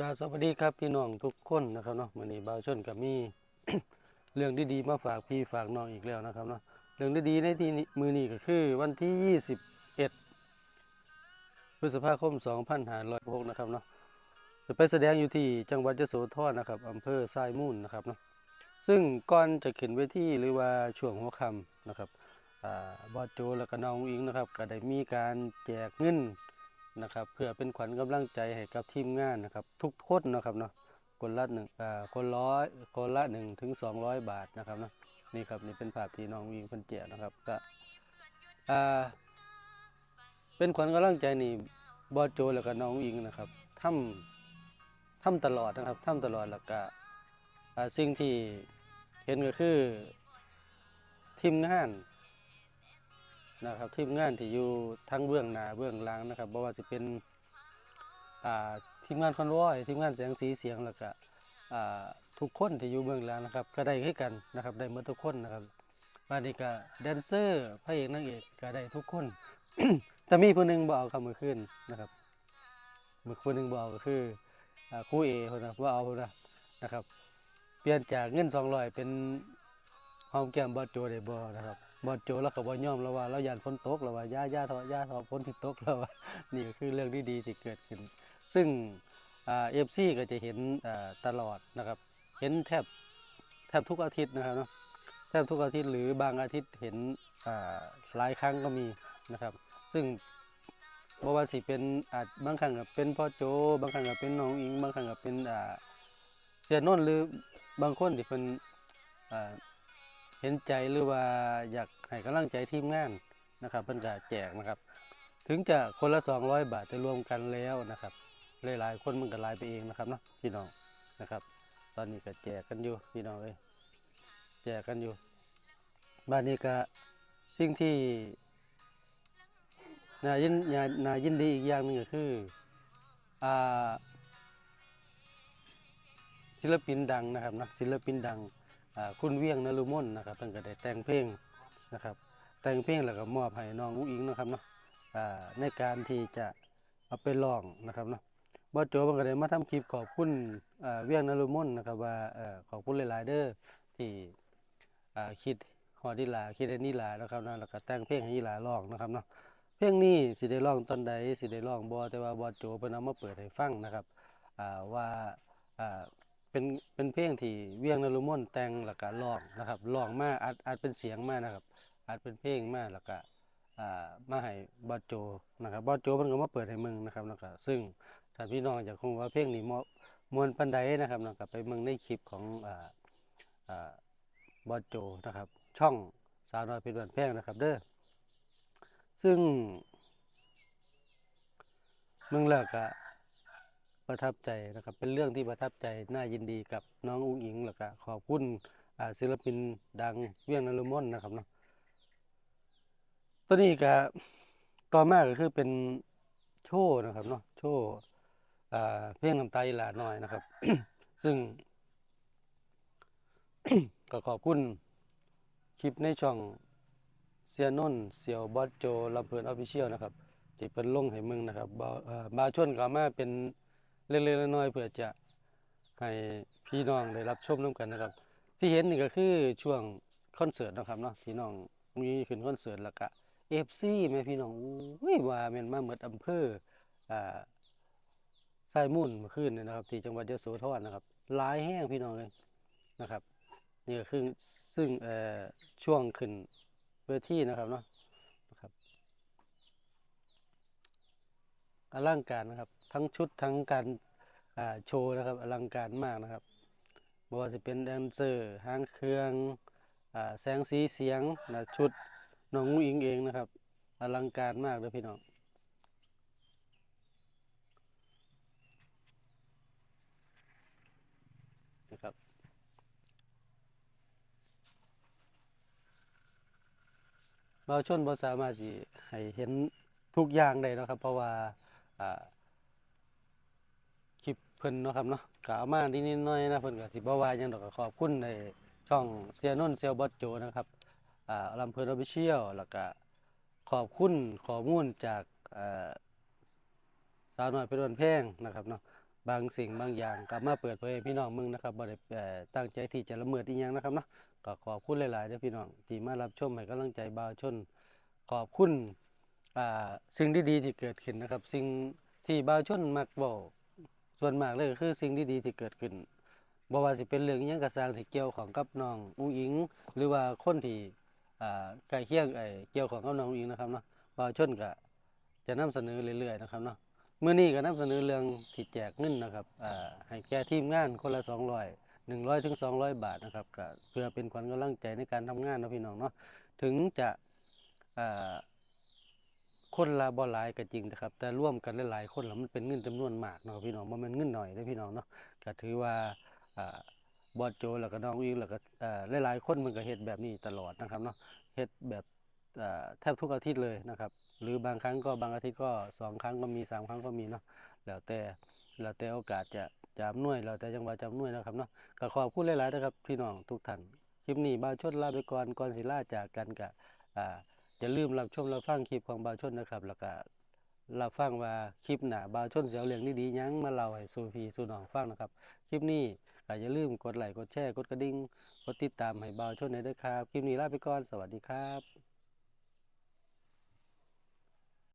กาสวัสดีครับพี่น้องทุกคนนะครับเนาะวันนี้บ่าวชนกับมี เรื่องดีๆมาฝากพี่ฝากน้องอีกแล้วนะครับเนาะเรื่องดีๆในที่นี้มือนี้ก็คือวันที่ 21 พฤษภาคม 2566นะครับเนาะจะไปแสดงอยู่ที่จังหวัดยโสธรนะครับอำเภอทรายมูลนนะครับเนาะซึ่งก่อนจะขึ้นเวทีหรือว่าช่วงหัวค่ำนะครับอ่าบอสโจแล้วก็น้องอิงนะครับก็ได้มีการแจกเงิน นะครับ เพื่อเป็นขวัญกำลังใจให้กับทีมงานนะครับ ทุกคนนะครับเนาะคนละหนึ่งอ่าคนร้อยคนละหนึ่งถึงสองร้อยบาทนะครับเนาะนี่ครับนี่เป็นภาพที่น้องวิงเพิ่นแจกนะครับก็อ่าเป็นขวัญกำลังใจนี่บอโจแล้วก็น้องอิงนะครับทำทำตลอดนะครับทำตลอดแล้วก็สิ่งที่เห็นก็คือทีมงาน นะครับทีมงานที่อยู่ทั้งเบื้องหน้าเบื้องหลังนะครับบ่ว่าสิเป็นอ่าทีมงานคอนวอยทีมงานแสงสีเสียงแล้วก็อ่าทุกคนที่อยู่เบื้องหลังนะครับ ก็ได้คือกันนะครับได้หมดทุกคนนะครับวันนี้ก็แดนเซอร์พระเอกนางเอกก็ได้ทุกคน แต่มีผู้หนึงบ่เอาคำมือขึ้นนะครับมือผู้หนึ่งบ่เอาก็คืออครูเอคนนะบ่เอาคนนะนะครับ เปลี่ยนจากเงิน200เป็นหอมแก้มบอสโจได้บ่นะครับ บอดโจแล้วก็บ่ยอมแล้วว่าเราหยานฝนตกแล้วว่าย่าย่าทอย่าทอฝนที่ตกแล้วว่านี่ก็คือเรื่องที่ดีที่เกิดขึ้น ซึ่งเอ่า FC ก็จะเห็นตลอดนะครับ เห็นแทบแทบทุกอาทิตย์นะครับเนาะแทบทุกอาทิตย์หรือบางอาทิตย์เห็นหลายครั้งก็มีนะครับ ซึ่งบ่ว่าสิเป็นอาจบางครั้งก็เป็นพ่อโจ บางครั้งก็เป็นน้องอิง บางครั้งก็เป็นเสียนนท์หรือบางคนที่เพิ่น ห็นใจหรือว่าอยากให้กำลังใจทีมงานนะครับเพิ่นก็แจกนะครับ ถึงจะคนละ 200 บาทจะรวมกันแล้วนะครับหลายๆคนมันก็หลายไปเองนะครับเนาะพี่น้องนะครับ ตอนนี้ก็แจกกันอยู่พี่น้องเอ้ยแจกกันอยู่บ้านนี้ก็สิ่งที่น่ายินนาน่ายินดีอีกอย่างหนึงก็คืออ่าศิลปินดังนะครับนะศิลปินดัง คุณเวียงนรุมนนะครับเพิ่นก็ได้แต่งเพลงนะครับ แต่งเพลงแล้วก็มอบให้น้องอุ้งอิงนะครับเนาะในการที่จะเอาไปร้องนะครับเนาะบอโจเพิ่นก็ได้มาทำคลิปขอบคุณเวียงนรุมนนะครับว่าขอบคุณหลายๆเด้อที่คิดฮอดีหลาคิดให้นี่หลานะครับเนาะแล้วก็แต่งเพลงให้อีหลาร้องนะครับเนาะเพลงนี้สิได้ร้องตอนใดสิได้ร้องบ่แต่ว่าบอโจเพิ่นเอามาเปิดให้ฟังนะครับว่า เป็นเป็นเพลงที่เวียงนรุมนแต่งแล้วก็ร้องนะครับร้องมาอัดอัดเป็นเสียงมานะครับอัดเป็นเพลงมาแล้วก็อ่ามาให้บอโจนะครับบอโจเพิ่นก็มาเปิดให้มึงนะครับแล้วก็ซึ่งถ้านพี่น้องอยากคงว่าเพลงนี้มมวนปานใดนะครับแล้วก็ไปมืองในคลิปของอ่าอ่าบอโจนะครับ ช่องสาวน้อยเพชรบ้านแพงนะครับเด้อซึ่งมึงแล้วก็ ประทับใจนะครับ เป็นเรื่องที่ประทับใจน่ายินดีกับน้องอุ้งอิงแล้วก็ขอบคุณศิลปินดังเวียงนรุมนนะครับเนาะตัวนี้ก็ต่อมาก็คือเป็นโชว์นะครับเนาะโชว์เพลงน้ำตาหลาน้อยนะครับ ซึ่ง ก็ขอบคุณคลิปในช่องเสียนนเสียวบอสโจลำเพลินออฟฟิเชียลนะครับที่เป็นลงให้มึงนะครับบ่าวเอ่าวชวนก็มาเป็น เล็กๆน้อยๆเพื่อจะให้พี่น้องได้รับชมร่วมกันนะครับ ที่เห็นนี่ก็คือช่วงคอนเสิร์ตนะครับเนาะพี่น้องมีขึ้นคอนเสิร์ตแล้วก็เอฟซีแม่พี่น้องอุ้ยว่าแม่นมาหมดอำเภออ่าสายมุ่นเมื่อคืนนี่นะครับ ที่จังหวัดยโสธรนะครับหลายแห้งพี่น้องเลยนะครับนี่ก็คือซึ่งเอ่อช่วงขึ้นเวทีนะครับเนาะนะครับ อลังการนะครับ ทั้งชุดทั้งการโชว์นะครับอลังการมากนะครับบ่ว่าจะเป็นแดนเซอร์หางเครื่องอแสงสีเสียงนะชุดน้องอุ้งอิงเองนะครับอลังการมากเลยพี่น้องนะครับบาชนบ่สามาสิให้เห็นทุกอย่างได้เนะครับ เพราะว่า คลิปเพิ่นเนาะครับเนาะก็เอามานิดๆหน่อยนะเพิ่นก็สิบ่ว่าหยังดอกก็ขอบคุณในช่องเสียนนเซียวบอสโจนะครับอ่าลำเพิ่นออฟฟิเชียลแล้วก็ขอบคุณข้อมูลจากอ่าสาวน้อยเพชรบ้านแพงนะครับเนาะบางสิ่งบางอย่างก็มาเปิดเผยให้พี่น้องมึงนะครับบ่ได้เอ่อตั้งใจที่จะละเมิดอีหยังนะครับเนาะก็ขอบคุณหลายๆเด้อพี่น้องที่มารับชมให้กำลังใจบ่าวชน ขอบคุณ สิ่งดีๆที่เกิดขึ้นนะครับ สิ่งที่บ่าวชนมักบอกส่วนมากเลยก็คือสิ่งดีๆที่เกิดขึ้นบ่ว่าสิเป็นเรื่องยังก็สางที่เกี่ยวของกับน้องอุ้งอิง หรือว่าคนที่อ่าใกล้เคียงไอเกี่ยวของกับน้องอุ้งอิงนะครับเนาะบ่าวชนก็จะนำเสนอเรื่อยๆนะครับเนาะเมื้อนี้ก็นำเสนอเรื่องที่แจกเงินนะครับให้แก่ทีมงานคนละ200 100ถึง200 บาทนะครับก็เพื่อเป็นขวัญกำลังใจในการทำงานนะพี่น้องเนาะถึงจะ คนละบ่หลายก็จริงนะครับ แต่ร่วมกันหลายๆคนแล้วมันเป็นเงินจำนวนมากเนาะพี่น้องบ่แม่นเงินหน้อยเด้อพี่น้องเนาะก็ถือว่าอ่าบอสโจแล้วก็น้องอิงแล้วก็หลายๆคนมันก็เฮ็ดแบบนี้ตลอดนะครับเนาะเฮ็ดแบบแทบทุกอาทิตย์เลยนะครับ หรือบางครั้งก็บางอาทิตย์ก็สองครั้งก็มีสามครั้งก็มีเนาะแล้วแต่แล้วแต่โอกาสจะจะอำนวยแล้วแต่จังหวะจะอำนวยนะครับเนาะก็ขอบคุณหลายๆนะครับพี่น้องทุกท่านคลิปนี้บ่าชนลาไปก่อนก่อนสิลาจากกันก็อ่า อย่าลืมรับชมรับฟังคลิปของบาวชนนะครับ แล้วก็รับฟังว่าคลิปหนาบาวชนเสียวเรื่องดีๆหยังมาเล่าให้สูพีสูน้องฟังนะครับ คลิปนี้ก็อย่าลืมกดไลค์กดแชร์กดกระดิ่งกดติดตามให้บาวชนในด้วยครับ คลิปนี้ลาไปก่อนสวัสดีครับ